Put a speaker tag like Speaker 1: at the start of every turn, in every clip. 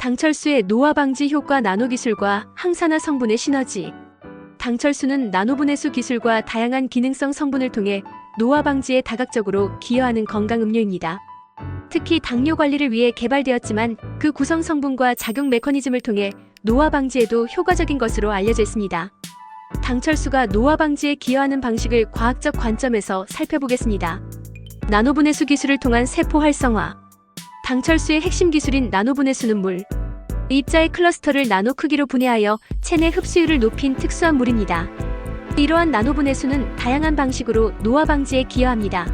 Speaker 1: 당철수의 노화 방지 효과 나노 기술과 항산화 성분의 시너지. 당철수는 나노분해수 기술과 다양한 기능성 성분을 통해 노화 방지에 다각적으로 기여하는 건강 음료입니다. 특히 당뇨 관리를 위해 개발되었지만 그 구성 성분과 작용 메커니즘을 통해 노화 방지에도 효과적인 것으로 알려져 있습니다. 당철수가 노화 방지에 기여하는 방식을 과학적 관점에서 살펴보겠습니다. 나노분해수 기술을 통한 세포 활성화. 당철수의 핵심 기술인 나노분해 수는 물, 입자의 클러스터를 나노 크기로 분해하여 체내 흡수율을 높인 특수한 물입니다. 이러한 나노분해수는 다양한 방식으로 노화 방지에 기여합니다.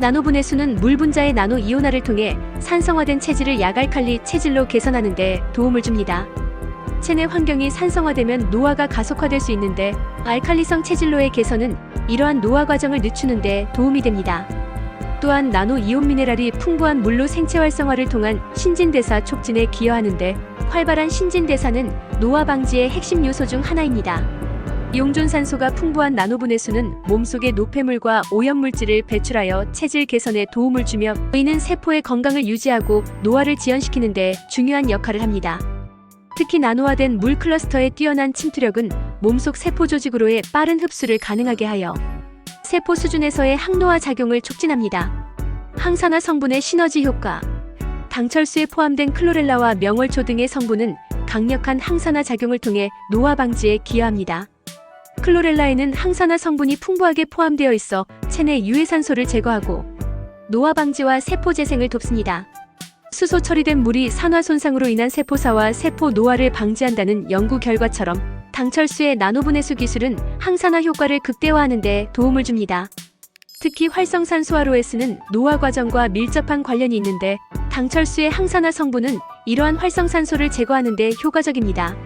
Speaker 1: 나노분해수는 물 분자의 나노 이온화를 통해 산성화된 체질을 야갈칼리 체질로 개선하는 데 도움을 줍니다. 체내 환경이 산성화되면 노화가 가속화될 수 있는데 알칼리성 체질로의 개선은 이러한 노화 과정을 늦추는 데 도움이 됩니다. 또한 나노 이온 미네랄이 풍부한 물로 생체 활성화를 통한 신진대사 촉진에 기여하는데 활발한 신진대사는 노화 방지의 핵심 요소 중 하나입니다. 용존산소가 풍부한 나노분해수는 몸속의 노폐물과 오염물질을 배출하여 체질 개선에 도움을 주며 이는 세포의 건강을 유지하고 노화를 지연시키는 데 중요한 역할을 합니다. 특히 나노화된 물 클러스터의 뛰어난 침투력은 몸속 세포 조직으로의 빠른 흡수를 가능하게 하여 세포 수준에서의 항노화 작용을 촉진합니다. 항산화 성분의 시너지 효과 당철수에 포함된 클로렐라와 명월초 등의 성분은 강력한 항산화 작용을 통해 노화 방지에 기여합니다. 클로렐라에는 항산화 성분이 풍부하게 포함되어 있어 체내 유해산소를 제거하고 노화 방지와 세포 재생을 돕습니다. 수소 처리된 물이 산화 손상으로 인한 세포사와 세포 노화를 방지한다는 연구 결과처럼 당철수의 나노분해수 기술은 항산화 효과를 극대화하는 데 도움을 줍니다. 특히 활성산소화로에스는 노화 과정과 밀접한 관련이 있는데 당철수의 항산화 성분은 이러한 활성산소를 제거하는 데 효과적입니다.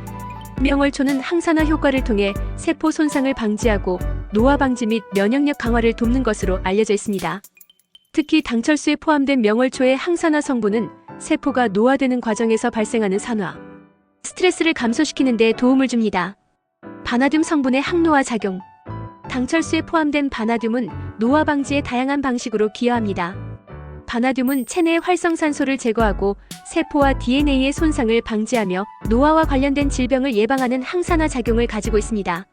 Speaker 1: 명월초는 항산화 효과를 통해 세포 손상을 방지하고 노화 방지 및 면역력 강화를 돕는 것으로 알려져 있습니다. 특히 당철수에 포함된 명월초의 항산화 성분은 세포가 노화되는 과정에서 발생하는 산화, 스트레스를 감소시키는 데 도움을 줍니다. 바나듐 성분의 항노화 작용. 당철수에 포함된 바나듐은 노화 방지에 다양한 방식으로 기여합니다. 바나듐은 체내의 활성산소를 제거하고 세포와 DNA의 손상을 방지하며 노화와 관련된 질병을 예방하는 항산화 작용을 가지고 있습니다.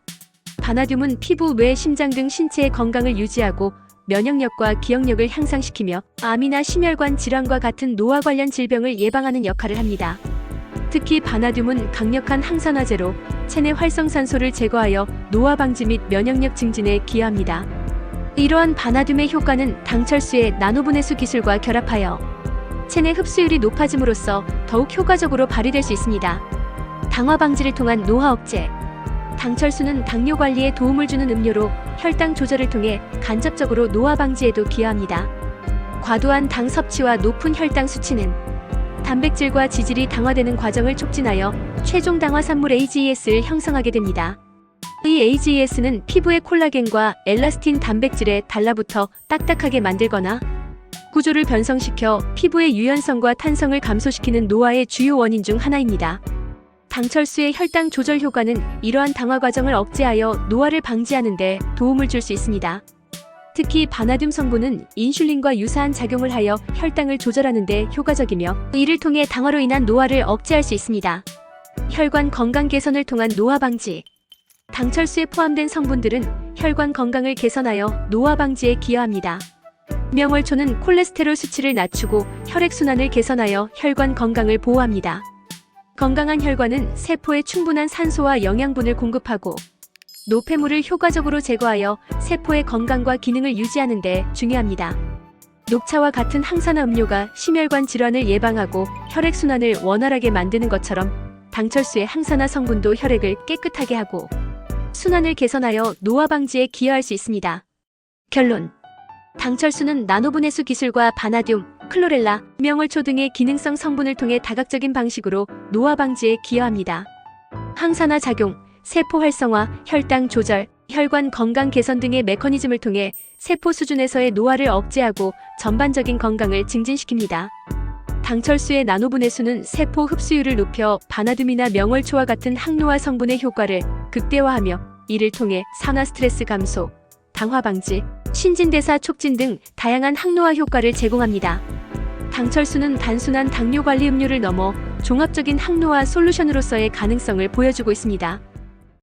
Speaker 1: 바나듐은 피부, 뇌, 심장 등 신체의 건강을 유지하고 면역력과 기억력을 향상시키며 암이나 심혈관 질환과 같은 노화 관련 질병을 예방하는 역할을 합니다. 특히 바나듐은 강력한 항산화제로 체내 활성산소를 제거하여 노화 방지 및 면역력 증진에 기여합니다. 이러한 바나듐의 효과는 당철수의 나노분해수 기술과 결합하여 체내 흡수율이 높아짐으로써 더욱 효과적으로 발휘될 수 있습니다. 당화 방지를 통한 노화 억제. 당철수는 당뇨 관리에 도움을 주는 음료로 혈당 조절을 통해 간접적으로 노화 방지에도 기여합니다. 과도한 당 섭취와 높은 혈당 수치는 단백질과 지질이 당화되는 과정을 촉진하여 최종 당화 산물 AGES를 형성하게 됩니다. 이 AGES는 피부의 콜라겐과 엘라스틴 단백질에 달라붙어 딱딱하게 만들거나 구조를 변성시켜 피부의 유연성과 탄성을 감소시키는 노화의 주요 원인 중 하나입니다. 당철수의 혈당 조절 효과는 이러한 당화 과정을 억제하여 노화를 방지하는 데 도움을 줄 수 있습니다. 특히 바나듐 성분은 인슐린과 유사한 작용을 하여 혈당을 조절하는 데 효과적이며 이를 통해 당화로 인한 노화를 억제할 수 있습니다. 혈관 건강 개선을 통한 노화 방지 당철수에 포함된 성분들은 혈관 건강을 개선하여 노화 방지에 기여합니다. 명월초는 콜레스테롤 수치를 낮추고 혈액순환을 개선하여 혈관 건강을 보호합니다. 건강한 혈관은 세포에 충분한 산소와 영양분을 공급하고 노폐물을 효과적으로 제거하여 세포의 건강과 기능을 유지하는 데 중요합니다. 녹차와 같은 항산화 음료가 심혈관 질환을 예방하고 혈액순환을 원활하게 만드는 것처럼 당철수의 항산화 성분도 혈액을 깨끗하게 하고 순환을 개선하여 노화 방지에 기여할 수 있습니다. 결론. 당철수는 나노분해수 기술과 바나듐, 클로렐라, 명월초 등의 기능성 성분을 통해 다각적인 방식으로 노화 방지에 기여합니다. 항산화 작용, 세포 활성화, 혈당 조절, 혈관 건강 개선 등의 메커니즘을 통해 세포 수준에서의 노화를 억제하고 전반적인 건강을 증진시킵니다. 당철수의 나노분해수는 세포 흡수율을 높여 바나듐이나 명월초와 같은 항노화 성분의 효과를 극대화하며 이를 통해 산화 스트레스 감소, 당화 방지, 신진대사 촉진 등 다양한 항노화 효과를 제공합니다. 당철수는 단순한 당뇨 관리 음료를 넘어 종합적인 항노화 솔루션으로서의 가능성을 보여주고 있습니다.